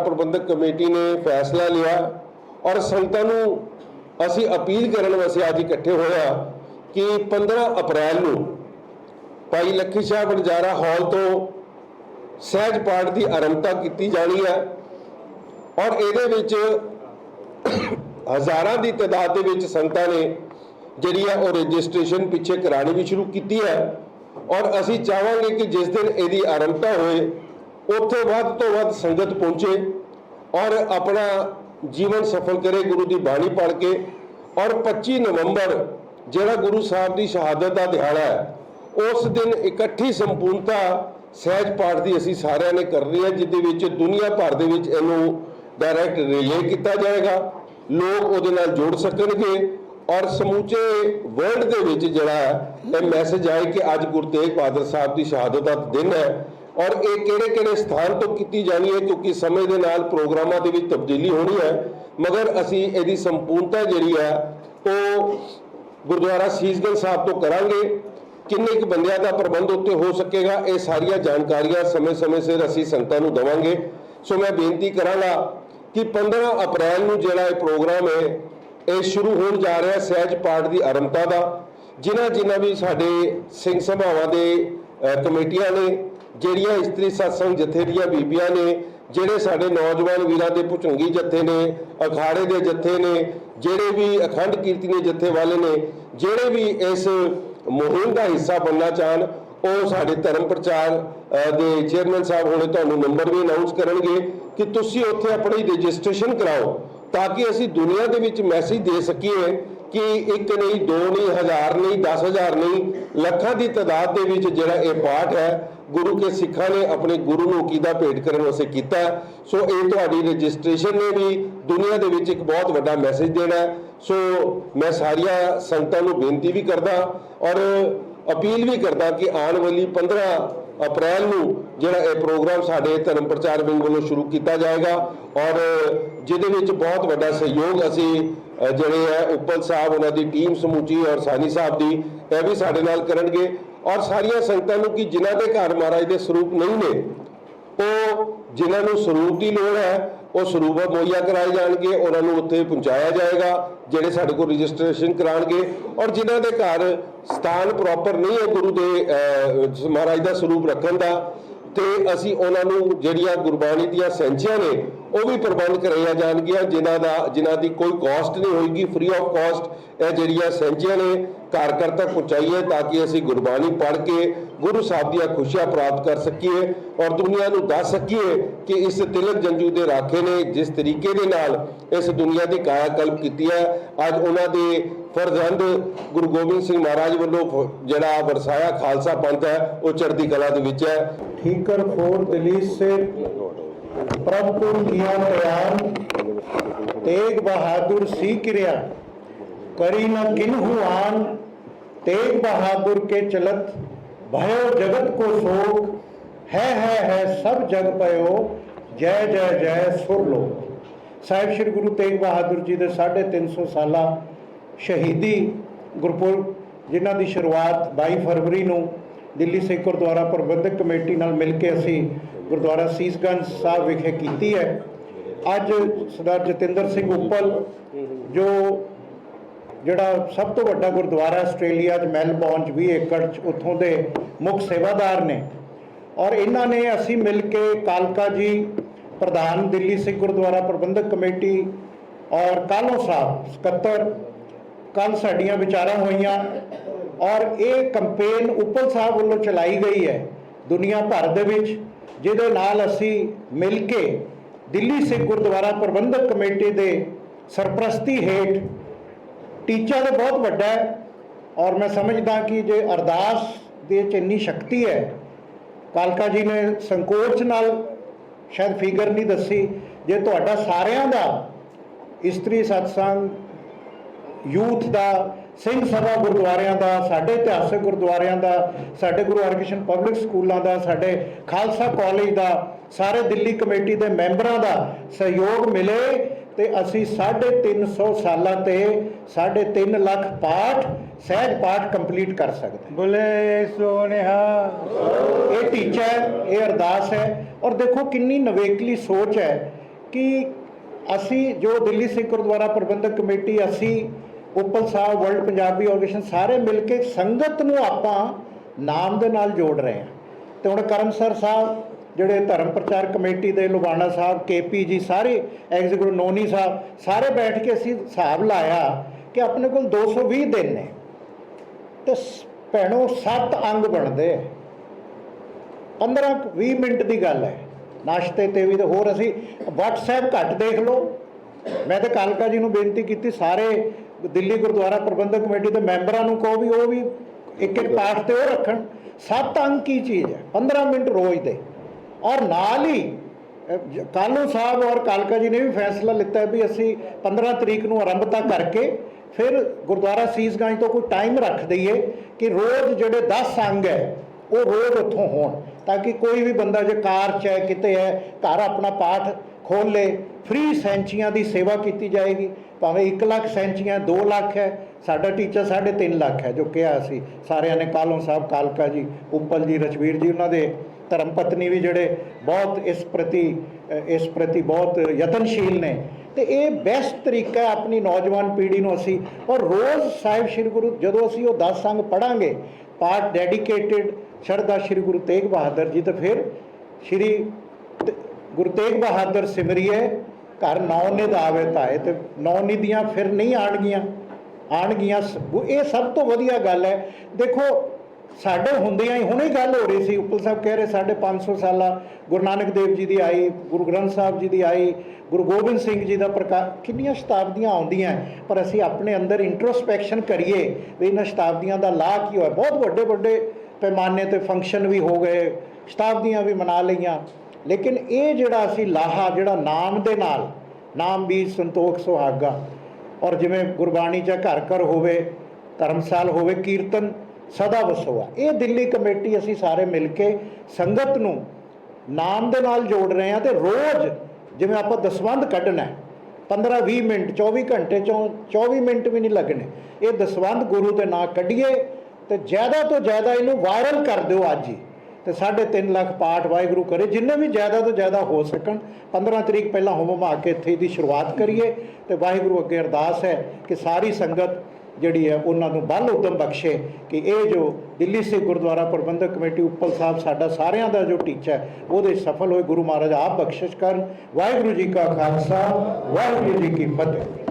ਪ੍ਰਬੰਧਕ committee ਨੇ ਫੈਸਲਾ ਲਿਆ ਔਰ ਸੰਗਤਾਂ ਨੂੰ ਅਸੀਂ ਅਪੀਲ ਕਰਨ ਵਾਸਤੇ ਅੱਜ ਇਕੱਠੇ ਹੋਇਆ ਕਿ 15 ਅਪ੍ਰੈਲ ਨੂੰ ਭਾਈ ਲੱਖੀ ਸ਼ਾਹ ਬਣਜਾਰਾ ਹਾਲ ਤੋਂ ਸਹਿਜ ਪਾਠ ਦੀ ਆਰੰਭਤਾ ਕੀਤੀ ਜਾਣੀ ਹੈ ਔਰ ਇਹਦੇ ਵਿੱਚ ਹਜ਼ਾਰਾਂ ਦੀ ਤਾਦਾਦ ਦੇ ਵਿੱਚ ਸੰਗਤਾਂ ਨੇ ਜਿਹੜੀ ਹੈ ਉਹ ਰਜਿਸਟ੍ਰੇਸ਼ਨ ਪਿੱਛੇ ਕਰਾਣੀ ਵੀ ਸ਼ੁਰੂ ਕੀਤੀ ਹੈ ਔਰ ਅਸੀਂ ਚਾਹਾਂਗੇ ਕਿ ਜਿਸ ਦਿਨ ਇਹਦੀ ਆਰੰਭਤਾ ਹੋਏ ਉੱਥੇ ਵੱਧ ਤੋਂ ਵੱਧ ਸੰਗਤ ਪਹੁੰਚੇ ਔਰ ਆਪਣਾ ਜੀਵਨ ਸਫਲ ਕਰੇ, ਗੁਰੂ ਦੀ ਬਾਣੀ ਪੜ੍ਹ ਕੇ ਔਰ 25 ਨਵੰਬਰ ਜਿਹੜਾ ਗੁਰੂ ਸਾਹਿਬ ਦੀ ਸ਼ਹਾਦਤ ਦਾ ਦਿਹਾੜਾ ਹੈ, ਉਸ ਦਿਨ ਇਕੱਠੀ ਸੰਪੂਰਨਤਾ ਸਹਿਜ ਪਾਠ ਦੀ ਅਸੀਂ ਸਾਰਿਆਂ ਨੇ ਕਰਨੀ ਹੈ, ਜਿਹਦੇ ਵਿੱਚ ਦੁਨੀਆ ਭਰ ਦੇ ਵਿੱਚ ਇਹਨੂੰ ਡਾਇਰੈਕਟ ਰਿਲੇ ਕੀਤਾ ਜਾਏਗਾ। ਲੋਕ ਉਹਦੇ ਨਾਲ ਜੋੜ ਸਕਣਗੇ ਔਰ ਸਮੂਚੇ ਵਰਲਡ ਦੇ ਵਿੱਚ ਜਿਹੜਾ ਇਹ ਮੈਸੇਜ ਆਏ ਕਿ ਅੱਜ ਗੁਰੂ ਤੇਗ ਬਹਾਦਰ ਸਾਹਿਬ ਦੀ ਸ਼ਹਾਦਤ ਦਾ ਦਿਨ ਹੈ ਔਰ ਇਹ ਕਿਹੜੇ ਕਿਹੜੇ ਸਥਾਨ ਤੋਂ ਕੀਤੀ ਜਾਣੀ ਹੈ, ਕਿਉਂਕਿ ਸਮੇਂ ਦੇ ਨਾਲ ਪ੍ਰੋਗਰਾਮਾਂ ਦੇ ਵਿੱਚ ਤਬਦੀਲੀ ਹੋਣੀ ਹੈ। ਮਗਰ ਅਸੀਂ ਇਹਦੀ ਸੰਪੂਰਨਤਾ ਜਿਹੜੀ ਹੈ, ਉਹ ਗੁਰਦੁਆਰਾ ਸੀਸਗੰਜ ਸਾਹਿਬ ਤੋਂ ਕਰਾਂਗੇ। ਕਿੰਨੇ ਕੁ ਬੰਦਿਆਂ ਦਾ ਪ੍ਰਬੰਧ ਉੱਤੇ ਹੋ ਸਕੇਗਾ, ਇਹ ਸਾਰੀਆਂ ਜਾਣਕਾਰੀਆਂ ਸਮੇਂ-ਸਮੇਂ ਸਿਰ ਅਸੀਂ ਸੰਗਤਾਂ ਨੂੰ ਦਵਾਂਗੇ। ਸੋ ਮੈਂ ਬੇਨਤੀ ਕਰਾਂਗਾ ਕਿ 15 ਅਪ੍ਰੈਲ ਨੂੰ ਜਿਹੜਾ ਇਹ ਪ੍ਰੋਗਰਾਮ ਹੈ, ਇਹ ਸ਼ੁਰੂ ਹੋਣ ਜਾ ਰਿਹਾ ਸਹਿਜ ਪਾਠ ਦੀ ਆਰੰਭਤਾ ਦਾ, ਜਿਨ੍ਹਾਂ ਜਿਨ੍ਹਾਂ ਵੀ ਸਾਡੇ ਸਿੰਘ ਸਭਾਵਾਂ ਦੇ ਕਮੇਟੀਆਂ ਨੇ ਜਿਹੜੀਆਂ ਇਸਤਰੀ ਸਤਸੰਗ ਜਥੇ ਦੀਆਂ ਬੀਬੀਆਂ ਨੇ, ਜਿਹੜੇ ਸਾਡੇ ਨੌਜਵਾਨ ਵੀਰਾਂ ਦੇ ਭੁਚੰਗੀ ਜੱਥੇ ਨੇ, ਅਖਾੜੇ ਦੇ ਜੱਥੇ ਨੇ, ਜਿਹੜੇ ਵੀ ਅਖੰਡ ਕੀਰਤਨੀ ਜੱਥੇ ਵਾਲੇ ਨੇ, ਜਿਹੜੇ ਵੀ ਇਸ ਮੁਹਿੰਮ ਦਾ ਹਿੱਸਾ ਬਣਨਾ ਚਾਹਣ, ਉਹ ਸਾਡੇ ਧਰਮ ਪ੍ਰਚਾਰ ਦੇ ਚੇਅਰਮੈਨ ਸਾਹਿਬ ਹੁਣੇ ਤੁਹਾਨੂੰ ਨੰਬਰ ਵੀ ਅਨਾਉਂਸ ਕਰਨਗੇ ਕਿ ਤੁਸੀਂ ਉੱਥੇ ਆਪਣੀ ਰਜਿਸਟ੍ਰੇਸ਼ਨ ਕਰਾਓ, ਤਾਂ ਕਿ ਅਸੀਂ ਦੁਨੀਆ ਦੇ ਵਿੱਚ ਮੈਸੇਜ ਦੇ ਸਕੀਏ ਕਿ ਇੱਕ ਨਹੀਂ, ਦੋ ਨਹੀਂ, ਹਜ਼ਾਰ ਨਹੀਂ 10000 ਨਹੀਂ, ਲੱਖਾਂ ਦੀ ਤਾਦਾਦ ਦੇ ਵਿੱਚ ਜਿਹੜਾ ਇਹ ਪਾਠ ਹੈ ਗੁਰੂ ਕੇ ਸਿੱਖਾਂ ਨੇ ਆਪਣੇ ਗੁਰੂ ਨੂੰ ਕੀਦਾ ਭੇਟ ਕਰਨ ਵਾਸਤੇ ਕੀਤਾ ਸੋ ਇਹ ਤੁਹਾਡੀ ਰਜਿਸਟ੍ਰੇਸ਼ਨ ਨੇ ਵੀ ਦੁਨੀਆ ਦੇ ਵਿੱਚ ਇੱਕ ਬਹੁਤ ਵੱਡਾ ਮੈਸੇਜ ਦੇਣਾ ਸੋ ਮੈਂ ਸਾਰੀਆਂ ਸੰਗਤਾਂ ਨੂੰ ਬੇਨਤੀ ਵੀ ਕਰਦਾ ਔਰ ਅਪੀਲ ਵੀ ਕਰਦਾ ਕਿ ਆਉਣ ਵਾਲੀ 15 ਅਪ੍ਰੈਲ ਨੂੰ ਜਿਹੜਾ ਇਹ ਪ੍ਰੋਗਰਾਮ ਸਾਡੇ ਧਰਮ ਪ੍ਰਚਾਰ ਵਿੰਗ ਵੱਲੋਂ ਸ਼ੁਰੂ ਕੀਤਾ ਜਾਏਗਾ ਔਰ ਜਿਹਦੇ ਵਿੱਚ ਬਹੁਤ ਵੱਡਾ ਸਹਿਯੋਗ ਅਸੀਂ ਜਿਹੜੇ ਹੈ, ਉੱਪਲ ਸਾਹਿਬ, ਉਹਨਾਂ ਦੀ ਟੀਮ ਸਮੂਚੀ ਔਰ ਸਾਨੀ ਸਾਹਿਬ ਦੀ, ਇਹ ਵੀ ਸਾਡੇ ਨਾਲ ਕਰਨਗੇ। ਔਰ ਸਾਰੀਆਂ ਸੰਗਤਾਂ ਨੂੰ ਕਿ ਜਿਨ੍ਹਾਂ ਦੇ ਘਰ ਮਹਾਰਾਜ ਦੇ ਸਰੂਪ ਨਹੀਂ ਨੇ, ਉਹ ਜਿਨ੍ਹਾਂ ਨੂੰ ਸਰੂਪ ਦੀ ਲੋੜ ਹੈ, ਉਹ ਸਰੂਪ ਮੁਹੱਈਆ ਕਰਾਏ ਜਾਣਗੇ, ਉਹਨਾਂ ਨੂੰ ਉੱਥੇ ਪਹੁੰਚਾਇਆ ਜਾਏਗਾ, ਜਿਹੜੇ ਸਾਡੇ ਕੋਲ ਰਜਿਸਟ੍ਰੇਸ਼ਨ ਕਰਾਣਗੇ ਔਰ ਜਿਨ੍ਹਾਂ ਦੇ ਘਰ ਸਥਾਨ ਪ੍ਰੋਪਰ ਨਹੀਂ ਹੈ ਗੁਰੂ ਦੇ ਮਹਾਰਾਜ ਦਾ ਸਰੂਪ ਰੱਖਣ ਦਾ, ਤੇ ਅਸੀਂ ਉਹਨਾਂ ਨੂੰ ਜਿਹੜੀਆਂ ਗੁਰਬਾਣੀ ਦੀਆਂ ਸੈਂਚੀਆਂ ਨੇ, ਉਹ ਵੀ ਪ੍ਰਬੰਧ ਕਰਾਈਆਂ ਜਾਣਗੀਆਂ, ਜਿਨ੍ਹਾਂ ਦਾ, ਜਿਨ੍ਹਾਂ ਦੀ ਕੋਈ ਕਾਸਟ ਨਹੀਂ ਹੋਏਗੀ ਫ੍ਰੀ ਆਫ ਕਾਸਟ ਇਹ ਜਿਹੜੀਆਂ ਸੈਂਚੀਆਂ ਨੇ ਘਰ ਘਰ ਤੱਕ ਪਹੁੰਚਾਈਏ ਤਾਂ ਕਿ ਅਸੀਂ ਗੁਰਬਾਣੀ ਪੜ੍ਹ ਕੇ ਗੁਰੂ ਸਾਹਿਬ ਦੀਆਂ ਖੁਸ਼ੀਆਂ ਪ੍ਰਾਪਤ ਕਰ ਸਕੀਏ ਔਰ ਦੁਨੀਆ ਨੂੰ ਦੱਸ ਸਕੀਏ ਕਿ ਇਸ ਤਿਲਕ ਜੰਜੂ ਦੇ ਰਾਖੇ ਨੇ ਜਿਸ ਤਰੀਕੇ ਦੇ ਨਾਲ ਇਸ ਦੁਨੀਆ ਦੀ ਕਾਇਆ ਕਲਪ ਕੀਤੀ ਹੈ, ਅੱਜ ਉਹਨਾਂ ਦੇ ਫਰਜ਼ੰਦ ਗੁਰੂ ਗੋਬਿੰਦ ਸਿੰਘ ਮਹਾਰਾਜ ਵੱਲੋਂ ਜਿਹੜਾ ਵਰਸਾਇਆ ਖਾਲਸਾ ਪੰਥ ਹੈ, ਉਹ ਚੜ੍ਹਦੀ ਕਲਾ ਦੇ ਵਿੱਚ ਹੈ। ਠੀਕਰ ਫੋਰ ਦਿਲੀਸ ਸੇ ਪ੍ਰਭਪੁਰ ਦੀਆਂ ਤਿਆਰ, ਤੇਗ ਬਹਾਦਰ ਸੀ ਕਿਰਿਆ, ਕਰੀ ਨਾ ਕਿਨਹੂ ਆਨ तेग बहादुर के चलत भयो जगत को शोक है है है सब जग पयो जय जय जय सुर लो ਸਾਹਿਬ ਸ੍ਰੀ ਗੁਰੂ ਤੇਗ ਬਹਾਦਰ ਜੀ ਦੇ 350 ਸਾਲਾ ਸ਼ਹੀਦੀ ਗੁਰਪੁਰਬ ਜਿਨ੍ਹਾਂ ਦੀ ਸ਼ੁਰੂਆਤ 22 ਫਰਵਰੀ ਨੂੰ ਦਿੱਲੀ ਸਿੱਖ ਗੁਰਦੁਆਰਾ ਪ੍ਰਬੰਧਕ ਕਮੇਟੀ ਨਾਲ ਮਿਲ ਕੇ ਅਸੀਂ ਗੁਰਦੁਆਰਾ ਸੀਸਗੰਜ ਸਾਹਿਬ ਵਿਖੇ ਕੀਤੀ ਹੈ ਅੱਜ ਸਰਦਾਰ ਜਤਿੰਦਰ ਸਿੰਘ ਉੱਪਲ ਜੋ ਜਿਹੜਾ ਸਭ ਤੋਂ ਵੱਡਾ ਗੁਰਦੁਆਰਾ ਆਸਟ੍ਰੇਲੀਆ 'ਚ ਮੈਲਬੌਰਨ 'ਚ 20 ਏਕੜ 'ਚ, ਉੱਥੋਂ ਦੇ ਮੁੱਖ ਸੇਵਾਦਾਰ ਨੇ। ਔਰ ਇਹਨਾਂ ਨੇ ਅਸੀਂ ਮਿਲ ਕੇ ਕਾਲਕਾ ਜੀ, ਪ੍ਰਧਾਨ ਦਿੱਲੀ ਸਿੱਖ ਗੁਰਦੁਆਰਾ ਪ੍ਰਬੰਧਕ ਕਮੇਟੀ ਔਰ ਕਾਲੋ ਸਾਹਿਬ, ਸਕੱਤਰ ਕੱਲ ਸਾਡੀਆਂ ਵਿਚਾਰਾਂ ਹੋਈਆਂ। ਔਰ ਇਹ ਕੰਪੇਨ ਉਪਲ ਸਾਹਿਬ ਵੱਲੋਂ ਚਲਾਈ ਗਈ ਹੈ ਦੁਨੀਆ ਭਰ ਦੇ ਵਿੱਚ, ਜਿਹਦੇ ਨਾਲ ਅਸੀਂ ਮਿਲ ਕੇ ਦਿੱਲੀ ਸਿੱਖ ਗੁਰਦੁਆਰਾ ਪ੍ਰਬੰਧਕ ਕਮੇਟੀ ਦੇ ਸਰਪ੍ਰਸਤੀ ਹੇਠ ਟੀਚਾ ਤਾਂ ਬਹੁਤ ਵੱਡਾ ਹੈ ਔਰ ਮੈਂ ਸਮਝਦਾ ਕਿ ਜੇ ਅਰਦਾਸ ਦੇ ਚ ਇੰਨੀ ਸ਼ਕਤੀ ਹੈ, ਕਾਲਕਾ ਜੀ ਨੇ ਸੰਕੋਚ ਨਾਲ ਸ਼ਾਇਦ ਫਿਗਰ ਨਹੀਂ ਦੱਸੀ, ਜੇ ਤੁਹਾਡਾ ਸਾਰਿਆਂ ਦਾ ਇਸਤਰੀ ਸਤਸੰਗ ਯੂਥ ਦਾ, ਸਿੰਘ ਸਭਾ ਗੁਰਦੁਆਰਿਆਂ ਦਾ, ਸਾਡੇ ਇਤਿਹਾਸਕ ਗੁਰਦੁਆਰਿਆਂ ਦਾ, ਸਾਡੇ ਗੁਰੂ ਹਰਕ੍ਰਿਸ਼ਨ ਪਬਲਿਕ ਸਕੂਲਾਂ ਦਾ, ਸਾਡੇ ਖਾਲਸਾ ਕਾਲਜ ਦਾ, ਸਾਰੇ ਦਿੱਲੀ ਕਮੇਟੀ ਦੇ ਮੈਂਬਰਾਂ ਦਾ ਸਹਿਯੋਗ ਮਿਲੇ ਤੇ ਅਸੀਂ 350 ਸਾਲਾਂ ਤੇ 3.5 ਲੱਖ ਪਾਠ ਸਹਿਜ ਪਾਠ ਕੰਪਲੀਟ ਕਰ ਸਕਦੇ। ਬੁਲੇ ਸੋਨਿਹਾ ਇਹ ਟੀਚਾ ਹੈ ਇਹ ਅਰਦਾਸ ਹੈ ਔਰ ਦੇਖੋ ਕਿੰਨੀ ਨਵੇਕਲੀ ਸੋਚ ਹੈ ਕਿ ਅਸੀਂ ਜੋ ਦਿੱਲੀ ਸਿੱਖ ਗੁਰਦੁਆਰਾ ਪ੍ਰਬੰਧਕ ਕਮੇਟੀ ਅਸੀਂ ਉੱਪਲ ਸਾਹਿਬ ਵਰਲਡ ਪੰਜਾਬੀ ਆਰਗੇਨਾਈਜੇਸ਼ਨ ਸਾਰੇ ਮਿਲ ਕੇ ਸੰਗਤ ਨੂੰ ਆਪਾਂ ਨਾਮ ਦੇ ਨਾਲ ਜੋੜ ਰਹੇ ਹਾਂ ਤੇ ਹੁਣ ਕਰਮਸਰ ਸਾਹਿਬ ਜਿਹੜੇ ਧਰਮ ਪ੍ਰਚਾਰ ਕਮੇਟੀ ਦੇ ਲੁਬਾਣਾ ਸਾਹਿਬ ਕੇਪੀ ਜੀ ਸਾਰੇ ਐਗਜ਼ੀਕਿਊਟਿਵ ਨੋਨੀ ਸਾਹਿਬ ਸਾਰੇ ਬੈਠ ਕੇ ਅਸੀਂ ਹਿਸਾਬ ਲਾਇਆ ਕਿ ਆਪਣੇ ਕੋਲ 220 ਦਿਨ ਨੇ। ਤੇ ਭੈਣੋ 7 ਅੰਗ ਬਣਦੇ ਆ। 15 ਕੁ 20 ਮਿੰਟ ਦੀ ਗੱਲ ਹੈ। ਨਾਸ਼ਤੇ ਤੇ ਵੀ ਤੇ ਹੋਰ ਅਸੀਂ WhatsApp ਘੱਟ ਦੇਖ ਲਓ। ਮੈਂ ਤੇ ਕਾਲਕਾ ਜੀ ਨੂੰ ਬੇਨਤੀ ਕੀਤੀ ਸਾਰੇ ਦਿੱਲੀ ਗੁਰਦੁਆਰਾ ਪ੍ਰਬੰਧਕ ਕਮੇਟੀ ਦੇ ਮੈਂਬਰਾਂ ਨੂੰ ਕਹੋ ਵੀ ਉਹ ਵੀ ਇੱਕ ਇੱਕ ਪਾਠ ਤੇ ਉਹ ਰੱਖਣ। ਸੱਤ ਅੰਕ ਕੀ ਚੀਜ਼ ਹੈ? 15 ਮਿੰਟ ਰੋਜ਼ ਦੇ। ਔਰ ਨਾਲ ਹੀ ਕਾਲੂ ਸਾਹਿਬ ਔਰ ਕਾਲਕਾ ਜੀ ਨੇ ਵੀ ਫੈਸਲਾ ਲਿੱਤਾ ਵੀ ਅਸੀਂ 15 ਤਰੀਕ ਨੂੰ ਆਰੰਭਤਾ ਕਰਕੇ ਫਿਰ ਗੁਰਦੁਆਰਾ ਸੀਸਗੰਜ ਤੋਂ ਕੋਈ ਟਾਈਮ ਰੱਖ ਦਈਏ ਕਿ ਰੋਜ਼ ਜਿਹੜੇ 10 ਅੰਗ ਹੈ, ਉਹ ਰੋਜ਼ ਉੱਥੋਂ ਹੋਣ, ਤਾਂ ਕਿ ਕੋਈ ਵੀ ਬੰਦਾ ਜੇ ਕਾਰ 'ਚ ਹੈ, ਕਿਤੇ ਹੈ, ਘਰ ਆਪਣਾ ਪਾਠ ਖੋਲ ਲੇ ਫ੍ਰੀ ਸੈਂਚੀਆਂ ਦੀ ਸੇਵਾ ਕੀਤੀ ਜਾਏਗੀ, ਭਾਵੇਂ 1 ਲੱਖ ਸੈਂਚੀਆਂ 2 ਲੱਖ ਹੈ, ਸਾਡਾ ਟੀਚਰ 3.5 ਲੱਖ ਹੈ, ਜੋ ਕਿਹਾ ਸੀ ਸਾਰਿਆਂ ਨੇ ਕਾਲੋਂ ਸਾਹਿਬ, ਕਾਲਕਾ ਜੀ, ਉੱਪਲ ਜੀ ਰਜਵੀਰ ਜੀ, ਉਹਨਾਂ ਦੇ ਧਰਮ ਪਤਨੀ ਵੀ ਜਿਹੜੇ ਬਹੁਤ ਇਸ ਪ੍ਰਤੀ ਇਸ ਪ੍ਰਤੀ ਬਹੁਤ ਯਤਨਸ਼ੀਲ ਨੇ। ਤੇ ਇਹ ਬੈਸਟ ਤਰੀਕਾ ਹੈ ਆਪਣੀ ਨੌਜਵਾਨ ਪੀੜ੍ਹੀ ਨੂੰ ਅਸੀਂ, ਔਰ ਰੋਜ਼ ਸਾਹਿਬ ਸ੍ਰੀ ਗੁਰੂ, ਜਦੋਂ ਅਸੀਂ ਉਹ 10 ਸੰਗ ਪੜਾਂਗੇ ਪਾਠ ਡੈਡੀਕੇਟਿਡ ਸ਼ਰਧਾ ਸ੍ਰੀ ਗੁਰੂ ਤੇਗ ਬਹਾਦਰ ਜੀ, ਤੇ ਫਿਰ ਸ੍ਰੀ ਗੁਰੂ ਤੇਗ ਬਹਾਦਰ ਸਿਮਰਿਏ, ਘਰ ਨੌ ਨਿਧ ਆਵੇ ਤਾਏ ਤੇ ਨੌ ਨਿਧੀਆਂ ਫਿਰ ਨਹੀਂ ਆਣਗੀਆਂ ਆਣਗੀਆਂ ਸ- ਇਹ ਸਭ ਤੋਂ ਵਧੀਆ ਗੱਲ ਹੈ। ਦੇਖੋ ਸਾਡੇ ਹੁੰਦਿਆਂ ਹੀ ਹੁਣੇ ਗੱਲ ਹੋ ਰਹੀ ਸੀ, ਉੱਪਲ ਸਾਹਿਬ ਕਹਿ ਰਹੇ ਸਾਡੇ 500 ਸਾਲਾ, ਗੁਰੂ ਨਾਨਕ ਦੇਵ ਜੀ ਦੀ ਆਈ, ਗੁਰੂ ਗ੍ਰੰਥ ਸਾਹਿਬ ਜੀ ਦੀ ਆਈ, ਗੁਰੂ ਗੋਬਿੰਦ ਸਿੰਘ ਜੀ ਦਾ ਪ੍ਰਕਾਸ਼, ਕਿੰਨੀਆਂ ਸ਼ਤਾਬਦੀਆਂ ਆਉਂਦੀਆਂ, ਪਰ ਅਸੀਂ ਆਪਣੇ ਅੰਦਰ ਇੰਟਰੋਸਪੈਕਸ਼ਨ ਕਰੀਏ ਵੀ ਇਹਨਾਂ ਸ਼ਤਾਬਦੀਆਂ ਦਾ ਲਾਭ ਕੀ ਹੋਇਆ। ਬਹੁਤ ਵੱਡੇ ਵੱਡੇ ਪੈਮਾਨੇ ਤੇ ਫੰਕਸ਼ਨ ਵੀ ਹੋ ਗਏ, ਸ਼ਤਾਬਦੀਆਂ ਵੀ ਮਨਾ ਲਈਆਂ। ਲੇਕਿਨ ਇਹ ਜਿਹੜਾ ਅਸੀਂ ਲਾਹਾ, ਜਿਹੜਾ ਨਾਮ ਦੇ ਨਾਲ, ਨਾਮ ਬੀਜ ਸੰਤੋਖ ਸੁਹਾਗਾ, ਔਰ ਜਿਵੇਂ ਗੁਰਬਾਣੀ ਚ ਘਰ ਘਰ ਹੋਵੇ, ਧਰਮਸਾਲ ਹੋਵੇ, ਕੀਰਤਨ ਸਦਾ ਵਸੋਆ ਇਹ ਦਿੱਲੀ ਕਮੇਟੀ ਅਸੀਂ ਸਾਰੇ ਮਿਲ ਕੇ ਸੰਗਤ ਨੂੰ ਨਾਮ ਦੇ ਨਾਲ ਜੋੜ ਰਹੇ ਹਾਂ ਤੇ ਰੋਜ਼ ਜਿਵੇਂ ਆਪਾਂ ਦਸਵੰਧ ਕੱਢਣਾ ਹੈ 15 20 ਮਿੰਟ 24 ਘੰਟੇ ਚੋਂ 24 ਮਿੰਟ ਵੀ ਨਹੀਂ ਲੱਗਣੇ। ਇਹ ਦਸਵੰਧ ਗੁਰੂ ਦੇ ਨਾਂ ਕੱਢੀਏ ਤੇ ਜ਼ਿਆਦਾ ਤੋਂ ਜ਼ਿਆਦਾ ਇਹਨੂੰ ਵਾਇਰਲ ਕਰ ਦਿਓ ਅੱਜ ਹੀ। ਤੇ 3.5 ਲੱਖ ਪਾਠ ਵਾਹਿਗੁਰੂ ਕਰੇ, ਜਿੰਨੇ ਵੀ ਜ਼ਿਆਦਾ ਤੋਂ ਜ਼ਿਆਦਾ ਹੋ ਸਕਣ 15 ਤਰੀਕ ਪਹਿਲਾਂ ਹੋਮ ਮਾ ਕੇ ਇੱਥੇ ਦੀ ਸ਼ੁਰੂਆਤ ਕਰੀਏ ਤੇ ਵਾਹਿਗੁਰੂ ਅੱਗੇ ਅਰਦਾਸ ਹੈ ਕਿ ਸਾਰੀ ਸੰਗਤ ਜਿਹੜੀ ਹੈ, ਉਹਨਾਂ ਨੂੰ ਬਲ ਉਦਮ ਬਖਸ਼ੇ ਕਿ ਇਹ ਜੋ ਦਿੱਲੀ ਸਿੱਖ ਗੁਰਦੁਆਰਾ ਪ੍ਰਬੰਧਕ ਕਮੇਟੀ ਉੱਪਲ ਸਾਹਿਬ ਸਾਡਾ ਸਾਰਿਆਂ ਦਾ ਜੋ ਟੀਚਾ ਹੈ, ਉਹਦੇ ਸਫਲ ਹੋਏ ਗੁਰੂ ਮਹਾਰਾਜ ਆਪ ਬਖਸ਼ਿਸ਼ ਕਰਨ। ਵਾਹਿਗੁਰੂ ਜੀ ਕਾ ਖਾਲਸਾ, ਵਾਹਿਗੁਰੂ ਜੀ ਕੀ ਫਤਿਹ।